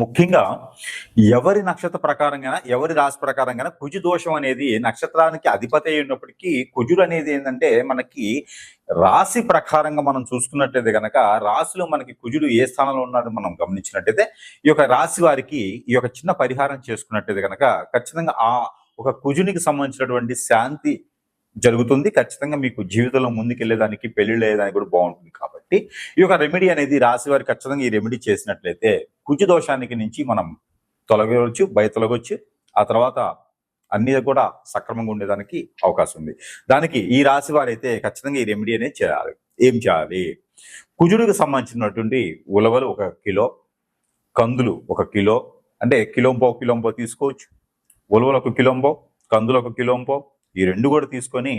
ముఖ్యంగా ఎవరి నక్షత్ర ప్రకారంగా ఎవరి రాశి ప్రకారంగా కుజు దోషం అనేది నక్షత్రానికి అధిపతి అయి ఉన్నప్పటికీ కుజుడు అనేది ఏంటంటే మనకి రాశి ప్రకారంగా మనం చూసుకున్నట్లయితే గనక రాశిలో మనకి కుజుడు ఏ స్థానంలో ఉన్నాడో మనం గమనించినట్టయితే ఈ యొక్క రాశి వారికి ఈ యొక్క చిన్న పరిహారం చేసుకున్నట్టయితే గనక ఖచ్చితంగా ఆ ఒక కుజునికి సంబంధించినటువంటి శాంతి జరుగుతుంది. ఖచ్చితంగా మీకు జీవితంలో ముందుకెళ్ళేదానికి పెళ్ళి అయ్యేదానికి కూడా బాగుంటుంది కాబట్టి ఈ యొక్క రెమెడీ అనేది రాశి వారికి ఖచ్చితంగా ఈ రెమెడీ చేసినట్లయితే కుజు దోషానికి నుంచి మనం తొలగవచ్చు బయ తొలగొచ్చు ఆ తర్వాత అన్ని కూడా సక్రమంగా ఉండేదానికి అవకాశం ఉంది. దానికి ఈ రాశి వారైతే ఖచ్చితంగా ఈ రెమెడీ అనేది చేయాలి. ఏం చేయాలి? కుజుడికి సంబంధించినటువంటి ఉలవలు ఒక కిలో కందులు ఒక కిలో అంటే కిలోంపో కిలోంపో తీసుకోవచ్చు. ఉలవలు ఒక కిలోంపో కందులు ఒక కిలోంపో ఈ రెండు కూడా తీసుకొని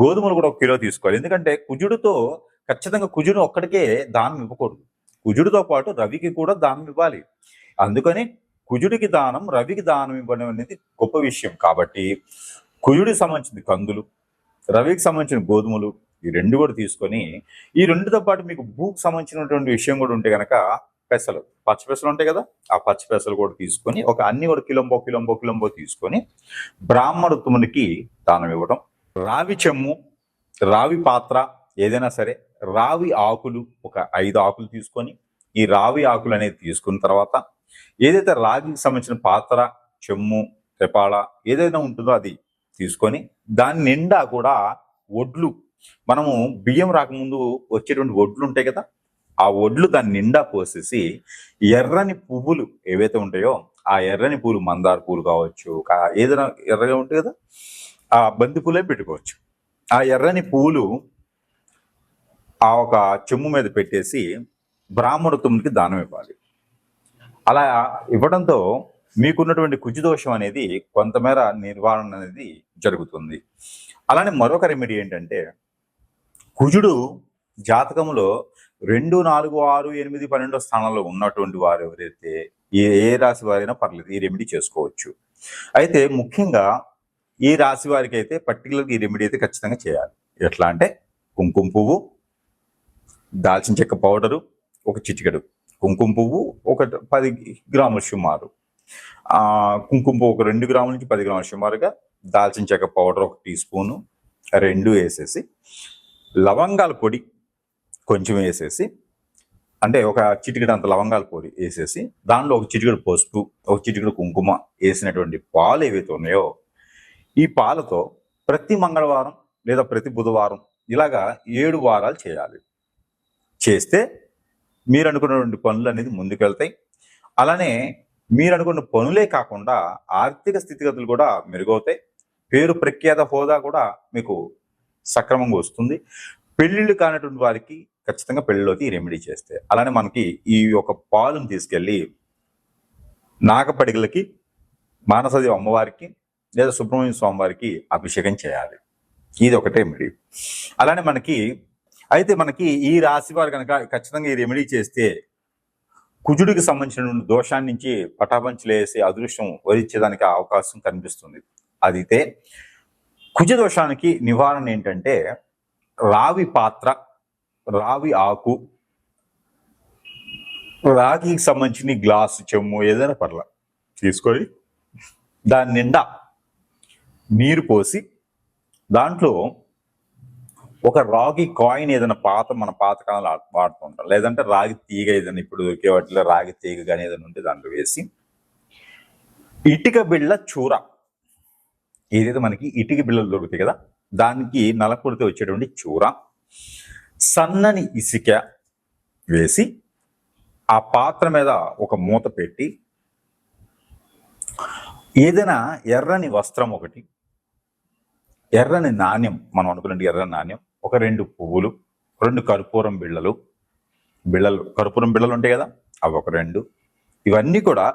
గోధుమలు కూడా ఒక కిలో తీసుకోవాలి. ఎందుకంటే కుజుడితో ఖచ్చితంగా కుజుడు ఒక్కడికే దానం ఇవ్వకూడదు. కుజుడితో పాటు రవికి కూడా దానం ఇవ్వాలి. అందుకని కుజుడికి దానం రవికి దానం ఇవ్వడం అనేది గొప్ప విషయం. కాబట్టి కుజుడికి సంబంధించిన కందులు రవికి సంబంధించిన గోధుమలు ఈ రెండు కూడా తీసుకొని ఈ రెండుతో పాటు మీకు భూకి సంబంధించినటువంటి విషయం కూడా ఉంటే గనక పెసలు పచ్చి పెసలు ఉంటాయి కదా ఆ పచ్చి పెసలు కూడా తీసుకొని ఒక అన్ని ఒక కిలంబో కిలంబో కిలోంబో తీసుకొని బ్రాహ్మణోత్తమునికి దానం ఇవ్వడం రావి చెమ్ము రావి పాత్ర ఏదైనా సరే రావి ఆకులు ఒక ఐదు ఆకులు తీసుకొని ఈ రావి ఆకులు అనేది తీసుకున్న తర్వాత ఏదైతే రాగికి సంబంధించిన పాత్ర చెమ్ము తెపాళ ఏదైనా ఉంటుందో అది తీసుకొని దాని నిండా కూడా ఒడ్లు మనము బియ్యం రాకముందు వచ్చేటువంటి ఒడ్లు ఉంటాయి కదా ఆ ఒడ్లు దాని నిండా పోసేసి ఎర్రని పువ్వులు ఏవైతే ఉంటాయో ఆ ఎర్రని పూలు మందార పూలు కావచ్చు ఏదైనా ఎర్రగా ఉంటాయి కదా ఆ బంతి పూలే పెట్టుకోవచ్చు. ఆ ఎర్రని పూలు ఆ ఒక చెమ్ము మీద పెట్టేసి బ్రాహ్మణ దానం ఇవ్వాలి. అలా ఇవ్వడంతో మీకున్నటువంటి కుజు దోషం అనేది కొంతమేర నిర్వహణ అనేది జరుగుతుంది. అలానే మరొక రెమెడీ ఏంటంటే కుజుడు జాతకంలో రెండు నాలుగు ఆరు ఎనిమిది పన్నెండో స్థానంలో ఉన్నటువంటి వారు ఎవరైతే ఏ ఏ రాశి వారైనా పర్లేదు ఈ రెమెడీ చేసుకోవచ్చు. అయితే ముఖ్యంగా ఈ రాశి వారికి అయితే పర్టికులర్గా ఈ రెమెడీ అయితే ఖచ్చితంగా చేయాలి. ఎట్లా అంటే కుంకుమ పువ్వు దాల్చిన చెక్క పౌడరు ఒక చిటికెడు. కుంకుమ పువ్వు ఒక పది గ్రాముల సుమారు. కుంకుమ పువ్వు ఒక రెండు గ్రాముల నుంచి పది గ్రాముల సుమారుగా దాల్చిన చెక్క పౌడర్ ఒక టీ స్పూను రెండు వేసేసి లవంగాల పొడి కొంచెం వేసేసి అంటే ఒక చిటికెడు అంత లవంగాల పొడి వేసేసి దానిలో ఒక చిటికెడు పసుపు ఒక చిటికెడు కుంకుమ వేసినటువంటి పాలు ఏవైతే ఉన్నాయో ఈ పాలతో ప్రతి మంగళవారం లేదా ప్రతి బుధవారం ఇలాగా ఏడు వారాలు చేయాలి. చేస్తే మీరు అనుకున్నటువంటి పనులు అనేది ముందుకెళ్తాయి. అలానే మీరు అనుకున్న పనులే కాకుండా ఆర్థిక స్థితిగతులు కూడా మెరుగవుతాయి. పేరు ప్రఖ్యాత హోదా కూడా మీకు సక్రమంగా వస్తుంది. పెళ్ళిళ్ళు కానటువంటి వారికి ఖచ్చితంగా పెళ్ళిలోకి రెమెడీ చేస్తే. అలానే మనకి ఈ యొక్క పాలను తీసుకెళ్ళి నాగపడిగలకి మానసదేవి అమ్మవారికి లేదా సుబ్రహ్మణ్య స్వామి వారికి అభిషేకం చేయాలి. ఇది ఒకటే రెమెడీ. అలానే మనకి అయితే మనకి ఈ రాశి వారు కనుక ఖచ్చితంగా ఈ రెమెడీ చేస్తే కుజుడికి సంబంధించిన దోషాన్ని నుంచి పటాపంచలేసి అదృష్టం వరించేదానికి అవకాశం కనిపిస్తుంది. అదితే కుజ దోషానికి నివారణ ఏంటంటే రావి పాత్ర రావి ఆకు రాగికి సంబంధించిన గ్లాసు చెమ్ము ఏదైనా పర్ల తీసుకొని దాని నిండా నీరు పోసి దాంట్లో ఒక రాగి కాయిన్ ఏదైనా పాత మన పాతకాలంలో ఆ- వాడుతుంటాం లేదంటే రాగి తీగ ఏదైనా ఇప్పుడు దొరికే వాటిలో రాగి తీగ కానీ ఏదైనా ఉంటే దాంట్లో వేసి ఇటుక బిళ్ళ చూర. ఏదైతే మనకి ఇటుక బిళ్ళలు దొరుకుతాయి కదా దానికి నలకొడితే వచ్చేటువంటి చూర. సన్నని ఇసుక వేసి ఆ పాత్ర మీద ఒక మూత పెట్టి ఏదైనా ఎర్రని వస్త్రం ఒకటి ఎర్రని నాణ్యం మనం అనుకున్నట్టు ఎర్ర నాణ్యం ఒక రెండు పువ్వులు రెండు కర్పూరం బిళ్ళలు బిళ్ళలు కర్పూరం బిళ్ళలు ఉంటాయి కదా అవి ఒక రెండు. ఇవన్నీ కూడా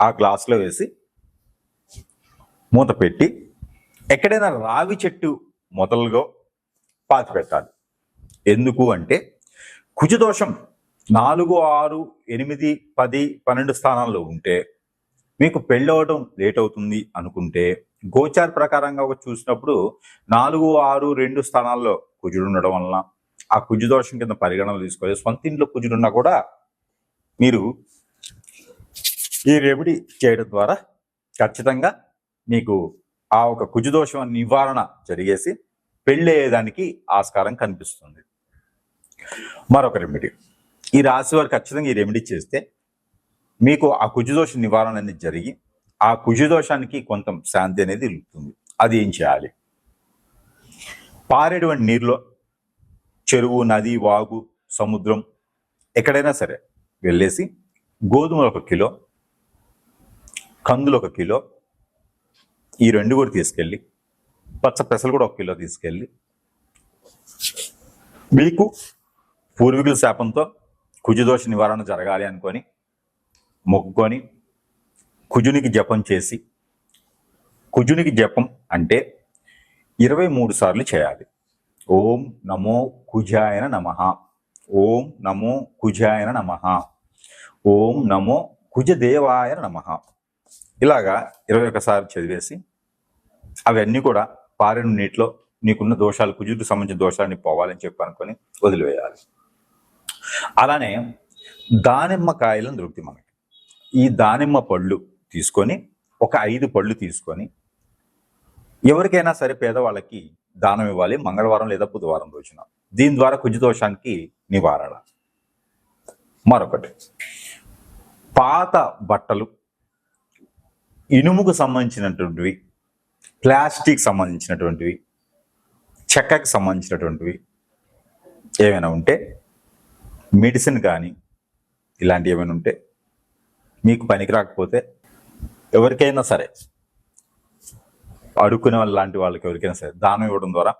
ఆ గ్లాస్లో వేసి మూత పెట్టి ఎక్కడైనా రావి చెట్టు మొదలుగా పాతి పెట్టాలి ఎందుకు అంటే కుజదోషం నాలుగు ఆరు ఎనిమిది పది పన్నెండు స్థానాల్లో ఉంటే మీకు పెళ్ళవడం లేట్ అవుతుంది అనుకుంటే గోచార్ ప్రకారంగా ఒక చూసినప్పుడు నాలుగు ఆరు రెండు స్థానాల్లో కుజుడు ఉండడం వలన ఆ కుజు దోషం కింద పరిగణనలు తీసుకోవాలి. సొంత ఇంట్లో కుజుడు ఉన్నా కూడా మీరు ఈ రెమెడీ చేయడం ద్వారా ఖచ్చితంగా మీకు ఆ ఒక కుజుదోషం నివారణ జరిగేసి పెళ్ళయ్యేదానికి ఆస్కారం కనిపిస్తుంది. మరొక రెమెడీ. ఈ రాశి వారు ఖచ్చితంగా ఈ రెమెడీ చేస్తే మీకు ఆ కుజదోష నివారణ అనేది జరిగి ఆ కుజదోషానికి కొంత శాంతి అనేది ఇలుతుంది అది ఏం చేయాలి? పారేటువంటి నీరులో చెరువు నది వాగు సముద్రం ఎక్కడైనా సరే వెళ్ళేసి గోధుమలు ఒక కిలో కందులు ఒక కిలో ఈ రెండు కూడా తీసుకెళ్ళి పచ్చ పెసలు కూడా ఒక కిలో తీసుకెళ్ళి మీకు పూర్వీకుల శాపంతో కుజదోష నివారణ జరగాలి అనుకొని మొక్కొని కుజునికి జపం చేసి కుజునికి జపం అంటే ఇరవై మూడు సార్లు చేయాలి. ఓం నమో కుజాయన నమ. ఓం నమో కుజాయన నమ. ఓం నమో కుజదేవాయ నమ. ఇలాగా ఇరవై ఒకసారి చదివేసి అవన్నీ కూడా పారిన నీటిలో నీకున్న దోషాలు కుజుడికి సంబంధించిన దోషాలని పోవాలని చెప్పి అనుకొని వదిలివేయాలి. అలానే దానిమ్మ దృప్తి మనకి. ఈ దానిమ్మ పళ్ళు తీసుకొని ఒక ఐదు పళ్ళు తీసుకొని ఎవరికైనా సరే పేదవాళ్ళకి దానం ఇవ్వాలి మంగళవారం లేదా బుధవారం రోజున. దీని ద్వారా కుజదోషానికి నివారణ. మరొకటి. పాత బట్టలు ఇనుముకు సంబంధించినటువంటివి ప్లాస్టిక్ సంబంధించినటువంటివి చెక్కకి సంబంధించినటువంటివి ఏమైనా ఉంటే మెడిసిన్ కానీ ఇలాంటివి ఏమైనా ఉంటే మీకు పనికి రాకపోతే ఎవరికైనా సరే అడుక్కునే వాళ్ళ లాంటి వాళ్ళకి ఎవరికైనా సరే దానం ఇవ్వడం ద్వారా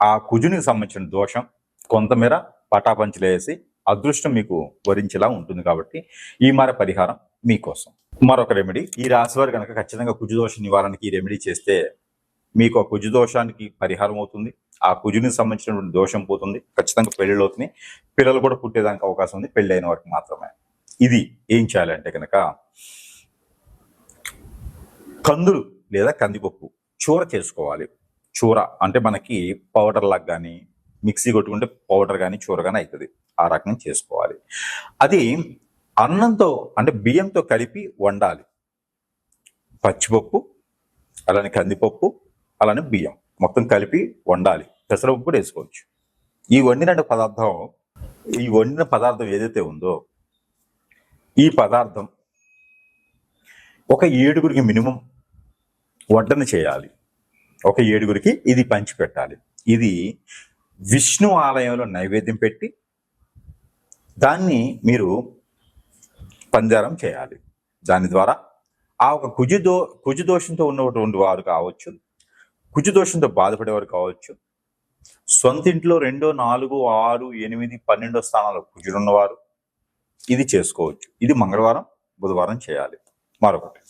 ఆ కుజునికి సంబంధించిన దోషం కొంతమేర పటాపంచలేసి అదృష్టం మీకు వరించేలా ఉంటుంది కాబట్టి ఈ మర పరిహారం మీకోసం. మరొక రెమెడీ ఈ రాశి వారు కనుక ఖచ్చితంగా కుజుదోష నివారణకి ఈ రెమెడీ చేస్తే మీకు ఆ కుజు దోషానికి పరిహారం అవుతుంది. ఆ కుజునికి సంబంధించినటువంటి దోషం పోతుంది. ఖచ్చితంగా పెళ్ళిళ్ళు అవుతుంది పిల్లలు కూడా పుట్టేదానికి అవకాశం ఉంది. పెళ్ళి అయిన వారికి మాత్రమే. ఇది ఏం చేయాలంటే కనుక కందులు లేదా కందిపప్పు చూర చేసుకోవాలి. చూర అంటే మనకి పౌడర్ లాగా కానీ మిక్సీ కొట్టుకుంటే పౌడర్ కానీ చూర కానీ అవుతుంది ఆ రకంగా చేసుకోవాలి. అది అన్నంతో అంటే బియ్యంతో కలిపి వండాలి. పచ్చిపప్పు అలానే కందిపప్పు అలానే బియ్యం మొత్తం కలిపి వండాలి. పెసరపప్పు కూడా వేసుకోవచ్చు. ఈ వండిన పదార్థం ఈ వండిన పదార్థం ఏదైతే ఉందో ఈ పదార్థం ఒక ఏడుగురికి మినిమం వడ్డన చేయాలి. ఒక ఏడుగురికి ఇది పంచిపెట్టాలి. ఇది విష్ణు ఆలయంలో నైవేద్యం పెట్టి దాన్ని మీరు పంజారం చేయాలి. దాని ద్వారా ఆ ఒక కుజుదో కుజుదోషంతో ఉన్నటువంటి వారు కావచ్చు కుజుదోషంతో బాధపడేవారు కావచ్చు సొంత ఇంట్లో రెండో నాలుగు ఆరు ఎనిమిది పన్నెండో స్థానాల్లో కుజుడున్నవారు ఇది చేసుకోవచ్చు. ఇది మంగళవారం బుధవారం చేయాలి. మరొకటి.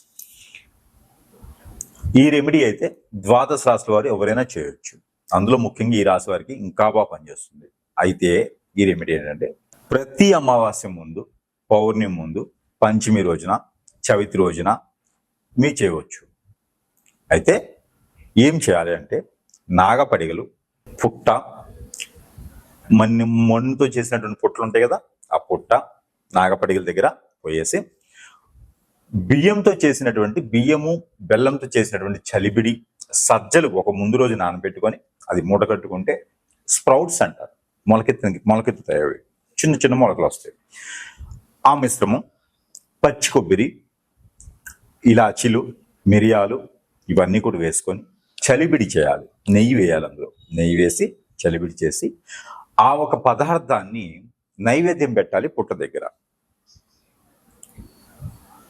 ఈ రెమెడీ అయితే ద్వాదశ రాశుల వారు ఎవరైనా చేయొచ్చు. అందులో ముఖ్యంగా ఈ రాశి వారికి ఇంకా బాగా పనిచేస్తుంది. అయితే ఈ రెమెడీ ఏంటంటే ప్రతి అమావాస్య ముందు పౌర్ణమి ముందు పంచమి రోజున చవితి రోజున మీ చేయవచ్చు. అయితే ఏం చేయాలి అంటే నాగపడిగలు పుట్ట మన్ని మన్నుతో చేసినటువంటి పుట్టలు ఉంటాయి కదా ఆ పుట్ట నాగపడిగల దగ్గర పోయేసి బియ్యంతో చేసినటువంటి బియ్యము బెల్లంతో చేసినటువంటి చలిబిడి సజ్జలు ఒక ముందు రోజు నానబెట్టుకొని అది మూట కట్టుకుంటే స్ప్రౌట్స్ అంటారు. మొలకెత్తిన మొలకెత్తుతాయి అవి. చిన్న చిన్న మొలకలు వస్తాయి. ఆ మిశ్రమం పచ్చి కొబ్బరి ఇలాచీలు మిరియాలు ఇవన్నీ కూడా వేసుకొని చలిబిడి చేయాలి. నెయ్యి వేయాలి అందులో. నెయ్యి వేసి చలిబిడి చేసి ఆ ఒక పదార్థాన్ని నైవేద్యం పెట్టాలి పుట్ట దగ్గర.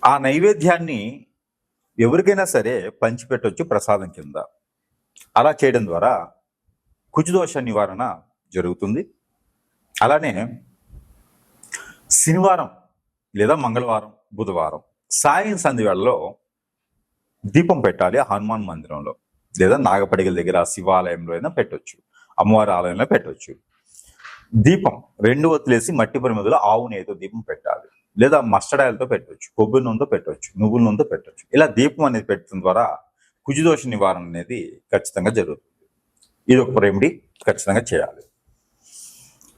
ఆ నైవేద్యాన్ని ఎవరికైనా సరే పంచిపెట్టవచ్చు ప్రసాదం కింద. అలా చేయడం ద్వారా కుజదోష నివారణ జరుగుతుంది. అలానే శనివారం లేదా మంగళవారం బుధవారం సాయం సంధి వేళలో దీపం పెట్టాలి హనుమాన్ మందిరంలో లేదా నాగపడిగల దగ్గర శివాలయంలో అయినా పెట్టొచ్చు. అమ్మవారి ఆలయంలో పెట్టవచ్చు దీపం రెండు వత్తులేసి మట్టి పరిమిదిలో ఆవు నెయ్యితో దీపం పెట్టాలి. లేదా మస్టర్డ్ ఆయిల్తో పెట్టవచ్చు కొబ్బరి నూనెతో పెట్టవచ్చు నువ్వుల నూనెతో పెట్టవచ్చు ఇలా దీపం అనేది పెట్టడం ద్వారా కుజదోష నివారణ అనేది ఖచ్చితంగా జరుగుతుంది. ఇది ఒక రెమెడీ ఖచ్చితంగా చేయాలి.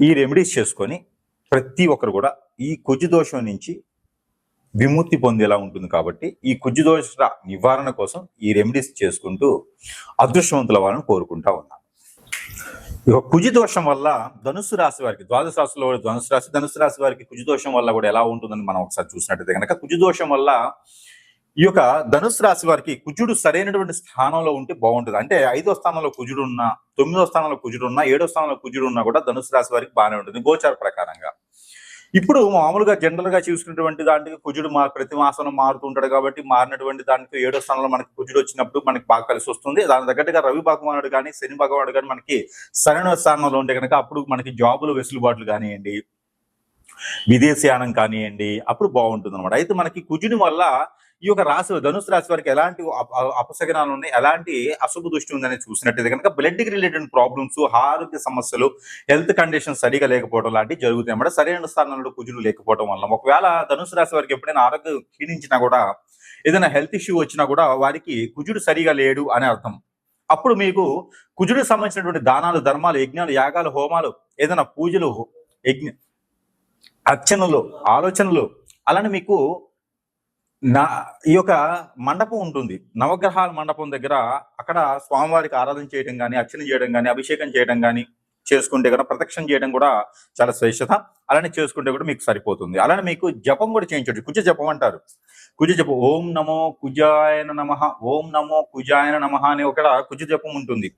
ఈ రెమెడీస్ చేసుకొని ప్రతి ఒక్కరు కూడా ఈ కుజదోషం నుంచి విముక్తి పొందేలా ఉంటుంది కాబట్టి ఈ కుజుదోష నివారణ కోసం ఈ రెమెడీస్ చేసుకుంటూ అదృష్టవంతుల వాళ్ళని కోరుకుంటా ఉన్నాను. కుజిదోషం దోషం వల్ల ధనుసు రాశి వారికి ద్వాదశ రాశిలో ధనుసు రాశి ధనుసు రాశి వారికి కుజిదోషం వల్ల కూడా ఎలా ఉంటుందని మనం ఒకసారి చూసినట్టయితే కనుక కుజిదోషం వల్ల ఈ యొక్క ధనుసు రాశి వారికి కుజుడు సరైనటువంటి స్థానంలో ఉంటే బాగుంటుంది. అంటే ఐదో స్థానంలో కుజుడు ఉన్నా తొమ్మిదో స్థానంలో కుజుడు ఉన్నా ఏడో స్థానంలో కుజుడు ఉన్నా కూడా ధనుసు రాశి వారికి బాగానే ఉంటుంది. గోచార ప్రకారంగా. ఇప్పుడు మామూలుగా జనరల్గా చూసుకున్నటువంటి దానికి కుజుడు మా ప్రతి మాసం మారుతూ ఉంటాడు కాబట్టి మారినటువంటి దానికి ఏడో స్థానంలో మనకి కుజుడు వచ్చినప్పుడు మనకి బాగా కలిసి వస్తుంది. దాని తగ్గట్టుగా రవి భగవానుడు కానీ శని భగవానుడు కానీ మనకి సరైన స్థానంలో ఉంటే కనుక అప్పుడు మనకి జాబులు వెసులుబాట్లు కానివ్వండి విదేశీయానం కానివ్వండి అప్పుడు బాగుంటుంది అనమాట అయితే మనకి కుజుని వల్ల ఈ యొక్క రాశి ధనుసు రాశి వారికి ఎలాంటి అపశగనాలు అపశకనాలు ఉన్నాయి? ఎలాంటి అశుభ దృష్టి ఉందని చూసినట్టయితే కనుక బ్లడ్కి రిలేటెడ్ ప్రాబ్లమ్స్ ఆరోగ్య సమస్యలు హెల్త్ కండిషన్ సరిగా లేకపోవడం లాంటివి జరుగుతాయి అన్నమాట. సరైన స్థానంలో కుజులు లేకపోవడం వల్ల. ఒకవేళ ధనుసు రాశి వారికి ఎప్పుడైనా ఆరోగ్యం క్షీణించినా కూడా ఏదైనా హెల్త్ ఇష్యూ వచ్చినా కూడా వారికి కుజుడు సరిగా లేడు అని అర్థం. అప్పుడు మీకు కుజుడికి సంబంధించినటువంటి దానాలు ధర్మాలు యజ్ఞాలు యాగాలు హోమాలు ఏదైనా పూజలు యజ్ఞ అర్చనలు ఆలోచనలు అలానే మీకు నా ఈ యొక్క మండపం ఉంటుంది. నవగ్రహాల మండపం దగ్గర అక్కడ స్వామివారికి ఆరాధన చేయడం కానీ అర్చన చేయడం కానీ అభిషేకం చేయడం కానీ చేసుకుంటే కూడా ప్రదక్షిణ చేయడం కూడా చాలా శ్రేష్టత. అలానే చేసుకుంటే కూడా మీకు సరిపోతుంది. అలానే మీకు జపం కూడా చేయించవచ్చు. కుజ జపం అంటారు. కుజ జపం ఓం నమో కుజాయన నమ ఓం నమో కుజాయన నమ అనే ఒక కుజ జపం ఉంటుంది.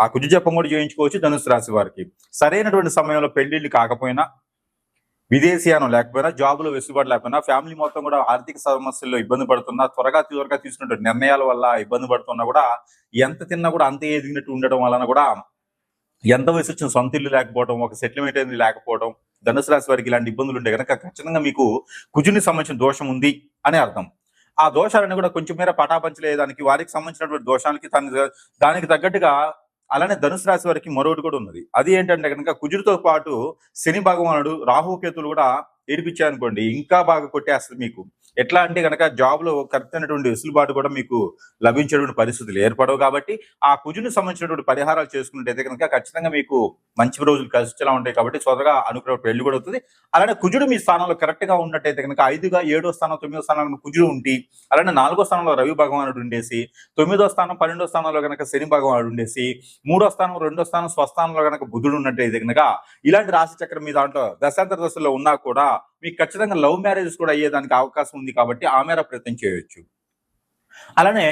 ఆ కుజ జపం కూడా చేయించుకోవచ్చు ధనుసు రాశి వారికి. సరైనటువంటి సమయంలో పెళ్ళిళ్ళు కాకపోయినా విదేశీయానం లేకపోయినా జాబ్లో వెసులుబాటు లేకపోయినా ఫ్యామిలీ మొత్తం కూడా ఆర్థిక సమస్యల్లో ఇబ్బంది పడుతున్నా త్వరగా త్వరగా తీసుకున్న నిర్ణయాల వల్ల ఇబ్బంది పడుతున్నా కూడా ఎంత తిన్నా కూడా అంతే ఎదిగినట్టు ఉండడం వలన కూడా ఎంత వయసు వచ్చిన సొంత ఇల్లు లేకపోవడం ఒక సెటిల్మెంట్ అనేది లేకపోవడం ధనుసు రాశి వారికి ఇలాంటి ఇబ్బందులు ఉంటే కనుక ఖచ్చితంగా మీకు కుజుని సంబంధించిన దోషం ఉంది అని అర్థం. ఆ దోషాలను కూడా కొంచెం మేర పటాపంచలేదానికి వారికి సంబంధించినటువంటి దోషాలకి దానికి తగ్గట్టుగా అలానే ధనుసు రాశి వారికి మరొకటి కూడా ఉన్నది. అది ఏంటంటే కనుక కుజుడితో పాటు శని భగవానుడు రాహుకేతులు కూడా ఏడిపించాయనుకోండి ఇంకా బాగా కొట్టేస్తుంది మీకు. ఎట్లా అంటే కనుక జాబ్లో కరెక్ట్ అయినటువంటి వెసులుబాటు కూడా మీకు లభించేటువంటి పరిస్థితులు ఏర్పడవు కాబట్టి ఆ కుజుని సంబంధించినటువంటి పరిహారాలు చేసుకున్నట్టయితే కనుక ఖచ్చితంగా మీకు మంచి రోజులు కలిసిలా ఉంటాయి కాబట్టి త్వరగా అనుగ్రహ పెళ్ళి కూడా అవుతుంది. అలానే కుజుడు మీ స్థానంలో కరెక్ట్గా ఉన్నట్టయితే కనుక ఐదుగా ఏడో స్థానం తొమ్మిదో స్థానంలో కుజుడు ఉండి అలానే నాలుగో స్థానంలో రవి భగవానుడు ఉండేసి తొమ్మిదో స్థానం పన్నెండో స్థానంలో కనుక శని భగవానుడు ఉండేసి మూడో స్థానం రెండో స్థానం స్వస్థానంలో కనుక బుధుడు ఉన్నట్టయితే కనుక ఇలాంటి రాశి చక్రం మీ దాంట్లో దశాంతర దశలో ఉన్నా కూడా మీకు ఖచ్చితంగా లవ్ మ్యారేజెస్ కూడా అయ్యేదానికి అవకాశం ఉంది కాబట్టి ఆ మేర ప్రయత్నం చేయొచ్చు. అలానే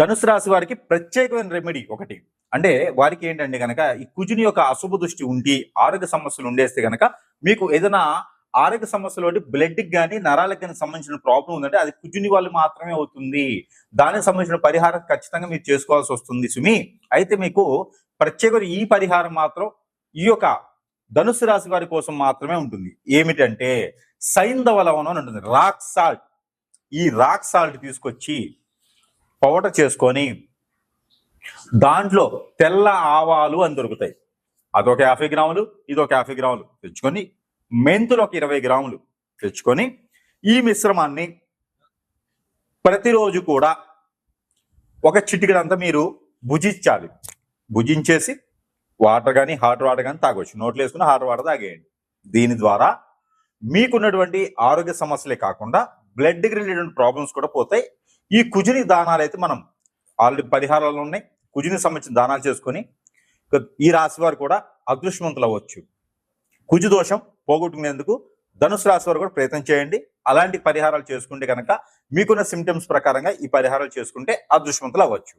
ధనుసు రాశి వారికి ప్రత్యేకమైన రెమెడీ ఒకటి. అంటే వారికి ఏంటంటే కనుక ఈ కుజుని యొక్క అశుభ దృష్టి ఉండి ఆరోగ్య సమస్యలు ఉండేస్తే కనుక మీకు ఏదైనా ఆరోగ్య సమస్యలు బ్లడ్కి కానీ నరాలకు కానీ సంబంధించిన ప్రాబ్లం ఉందంటే అది కుజుని వాళ్ళు మాత్రమే అవుతుంది. దానికి సంబంధించిన పరిహారం ఖచ్చితంగా మీరు చేసుకోవాల్సి వస్తుంది సుమి. అయితే మీకు ప్రత్యేక ఈ పరిహారం మాత్రం ఈ యొక్క ధనుసు రాశి వారి కోసం మాత్రమే ఉంటుంది. ఏమిటంటే సైంధవ లవణం అని ఉంటుంది. Rock salt. ఈ రాక్ సాల్ట్ తీసుకొచ్చి పౌడర్ చేసుకొని దాంట్లో తెల్ల ఆవాలు అని దొరుకుతాయి. అదొక యాభై గ్రాములు ఇదొక యాభై గ్రాములు తెచ్చుకొని మెంతులు ఒక ఇరవై గ్రాములు తెచ్చుకొని ఈ మిశ్రమాన్ని ప్రతిరోజు కూడా ఒక చిటికడంతా మీరు భుజించాలి. భుజించేసి వాటర్ కానీ హాట్ వాటర్ కానీ తాగొచ్చు. నోట్లో వేసుకుని హాట్ వాటర్ తాగేయండి. దీని ద్వారా మీకున్నటువంటి ఆరోగ్య సమస్యలే కాకుండా బ్లడ్ రిలేటెడ్ ప్రాబ్లమ్స్ కూడా పోతాయి. ఈ కుజుని దానాలు అయితే మనం ఆల్రెడీ పరిహారాలు ఉన్నాయి. కుజుని సంబంధించిన దానాలు చేసుకొని ఈ రాశి వారు కూడా అదృష్టవంతులు అవ్వచ్చు. కుజు దోషం పోగొట్టుకునేందుకు ధనుసు రాశి వారు కూడా ప్రయత్నం చేయండి. అలాంటి పరిహారాలు చేసుకుంటే కనుక మీకున్న సిమ్టమ్స్ ప్రకారంగా ఈ పరిహారాలు చేసుకుంటే అదృష్టవంతులు అవ్వచ్చు.